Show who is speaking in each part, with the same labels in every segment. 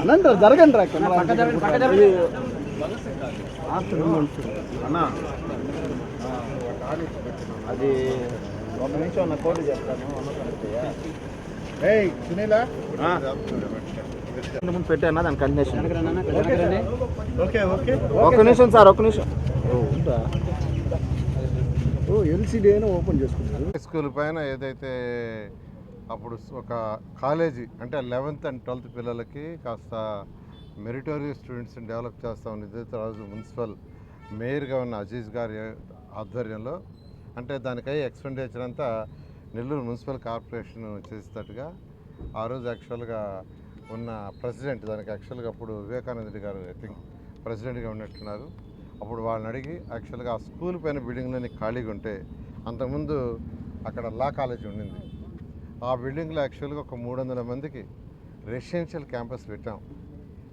Speaker 1: అనండి జరగండి రా కెమెరా.
Speaker 2: అన్నా అది ఒక నిమిషం నా కోడి చెప్తాను
Speaker 1: ఏయ్ సునీలా?
Speaker 2: ముందు పెట్టానా దాని కండిషన్
Speaker 1: ఓకే ఓకే.
Speaker 2: ఒక నిమిషం సార్ ఒక నిమిషం.
Speaker 1: ఓ ఎల్సిడి అయినా ఓపెన్ చేసుకున్నారు
Speaker 3: స్కూల్ పైన ఏదైతే అప్పుడు ఒక కాలేజీ అంటే లెవెన్త్ అండ్ ట్వెల్త్ పిల్లలకి కాస్త మెరిటోరియస్ స్టూడెంట్స్ని డెవలప్ చేస్తామని ఏదైతే రోజు మున్సిపల్ మేయర్గా ఉన్న అజీజ్ గారి ఆధ్వర్యంలో. అంటే దానికై ఎక్స్పెండిచర్ అంతా నెల్లూరు మున్సిపల్ కార్పొరేషన్ చేసేటట్టుగా ఆ రోజు యాక్చువల్గా ఉన్న ప్రెసిడెంట్ దానికి యాక్చువల్గా అప్పుడు వివేకానంద గారు ఐ థింక్ ప్రెసిడెంట్గా ఉన్నట్టున్నారు. అప్పుడు వాళ్ళని అడిగి యాక్చువల్గా ఆ స్కూల్ పైన బిల్డింగ్లోని ఖాళీగా ఉంటే అంతకుముందు అక్కడ లా కాలేజీ ఉండింది. ఆ బిల్డింగ్లో యాక్చువల్గా ఒక మూడు వందల మందికి రెసిడెన్షియల్ క్యాంపస్ పెట్టాం.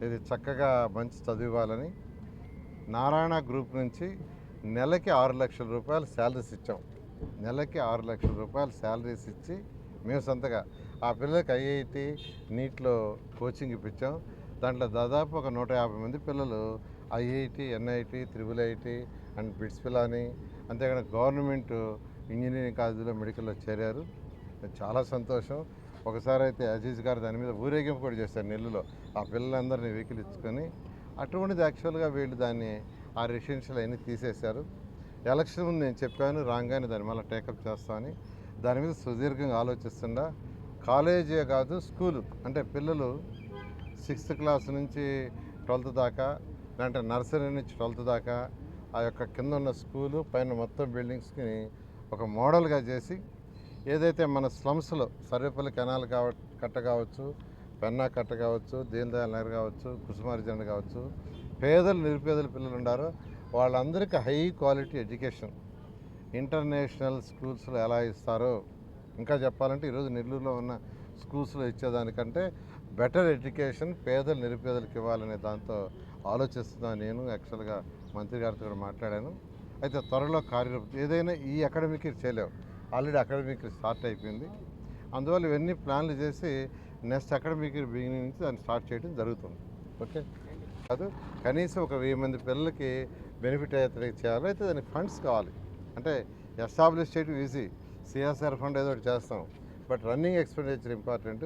Speaker 3: ఇది చక్కగా మంచి చదివాలని నారాయణ గ్రూప్ నుంచి నెలకి ఆరు లక్షల రూపాయలు శాలరీస్ ఇచ్చాం. నెలకి ఆరు లక్షల రూపాయలు శాలరీస్ ఇచ్చి మేము సొంతగా ఆ పిల్లలకి ఐఐటి నీట్లో కోచింగ్ ఇప్పించాం. దాంట్లో దాదాపు ఒక నూట యాభై మంది పిల్లలు IIT NIT triple IT and BITS Pilani అంతేకాని గవర్నమెంట్ ఇంజనీరింగ్ కాలేజీలో మెడికల్లో చేరారు. చాలా సంతోషం. ఒకసారి అయితే అజీజ్ గారు దాని మీద ఊరేగింపు కూడా చేశారు నెల్లులో ఆ పిల్లలందరినీ వెహికల్ ఇచ్చుకొని అటువంటిది యాక్చువల్గా వీళ్ళు దాన్ని ఆ రెసిడెన్షియల్ అన్నీ తీసేశారు. ఎలక్షన్ ముందు నేను చెప్పాను రాగానే దాని మళ్ళీ టేకప్ చేస్తామని దాని మీద సుదీర్ఘంగా ఆలోచిస్తుండా. కాలేజీ కాదు స్కూలు అంటే పిల్లలు సిక్స్త్ క్లాస్ నుంచి ట్వెల్త్ దాకా లేదంటే నర్సరీ నుంచి ట్వెల్త్ దాకా ఆ యొక్క కింద ఉన్న స్కూలు పైన మొత్తం బిల్డింగ్స్కి ఒక మోడల్గా చేసి ఏదైతే మన స్లమ్స్లో సర్వేపల్లి కెనాల్ కావ కట్ట కావచ్చు పెన్నా కట్ట కావచ్చు దీన్ దయాల్ నగర్ కావచ్చు కుసుమార్జన కావచ్చు పేదలు నిరుపేదల పిల్లలు ఉండారో వాళ్ళందరికీ హై క్వాలిటీ ఎడ్యుకేషన్. ఇంటర్నేషనల్ స్కూల్స్లో ఎలా ఇస్తారో ఇంకా చెప్పాలంటే ఈరోజు నెల్లూరులో ఉన్న స్కూల్స్లో ఇచ్చేదానికంటే బెటర్ ఎడ్యుకేషన్ పేదలు నిరుపేదలకు ఇవ్వాలనే దాంతో ఆలోచిస్తున్నాను నేను. యాక్చువల్గా మంత్రి గారితో కూడా మాట్లాడాను. అయితే త్వరలో కార్యరూపం ఏదైనా ఈ అకాడమిక్ చేయలేవు ఆల్రెడీ అకాడమిక్ స్టార్ట్ అయిపోయింది. అందువల్ల ఇవన్నీ ప్లాన్లు చేసి నెక్స్ట్ అకాడమిక్ బిగినింగ్ నుంచి దాన్ని స్టార్ట్ చేయడం జరుగుతుంది. ఓకే? కాదు కనీసం ఒక వెయ్యి మంది పిల్లలకి బెనిఫిట్ అయితే చేయాలి. అయితే దానికి ఫండ్స్ కావాలి. అంటే ఎస్టాబ్లిష్ చేయడం ఈజీ. సిఎస్ఆర్ ఫండ్ ఏదో ఒకటి చేస్తాం. But running expenditure important.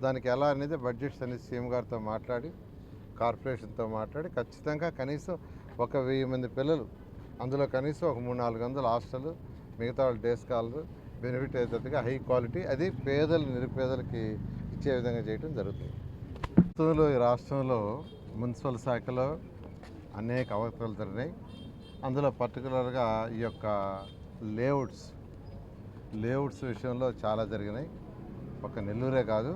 Speaker 3: దానికి ఎలా అనేది బడ్జెట్స్ అనేది సీఎం గారితో మాట్లాడి కార్పొరేషన్తో మాట్లాడి ఖచ్చితంగా కనీసం ఒక వెయ్యి మంది పిల్లలు అందులో కనీసం ఒక మూడు నాలుగు వందల హాస్టల్ మిగతా వాళ్ళ డే స్కాలర్ బెనిఫిట్ అయ్యేటట్టుగా హై క్వాలిటీ అది పేదలు నిరుపేదలకి ఇచ్చే విధంగా చేయడం జరుగుతుంది. ప్రస్తుతంలో ఈ రాష్ట్రంలో మున్సిపల్ శాఖలో అనేక అవకతలు జరిగినాయి. అందులో పర్టికులర్గా ఈ యొక్క లేఅవుట్స్ లేఅవుట్స్ విషయంలో చాలా జరిగినాయి. ఒక నెల్లూరే కాదు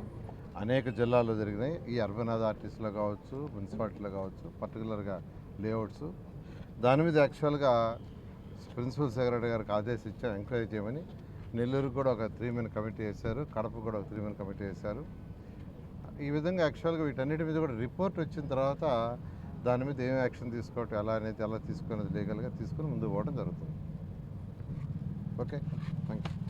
Speaker 3: అనేక జిల్లాల్లో జరిగినాయి. ఈ అర్బన్ అథారిటీస్లో కావచ్చు మున్సిపాలిటీలో కావచ్చు పర్టికులర్గా లేఅవుట్స్. దాని మీద యాక్చువల్గా ప్రిన్సిపల్ సెక్రటరీ గారికి ఆదేశించారు ఎంక్వైరీ చేయమని నెల్లూరు కూడా ఒక త్రీ మెన్ కమిటీ వేశారు కడప కూడా ఒక త్రీ మెన్ కమిటీ వేశారు. ఈ విధంగా యాక్చువల్గా వీటన్నిటి మీద కూడా రిపోర్ట్ వచ్చిన తర్వాత దాని మీద ఏం యాక్షన్ తీసుకోవటం ఎలా అనేది ఎలా తీసుకునేది లీగల్గా తీసుకుని ముందు పోవడం జరుగుతుంది. Okay thank you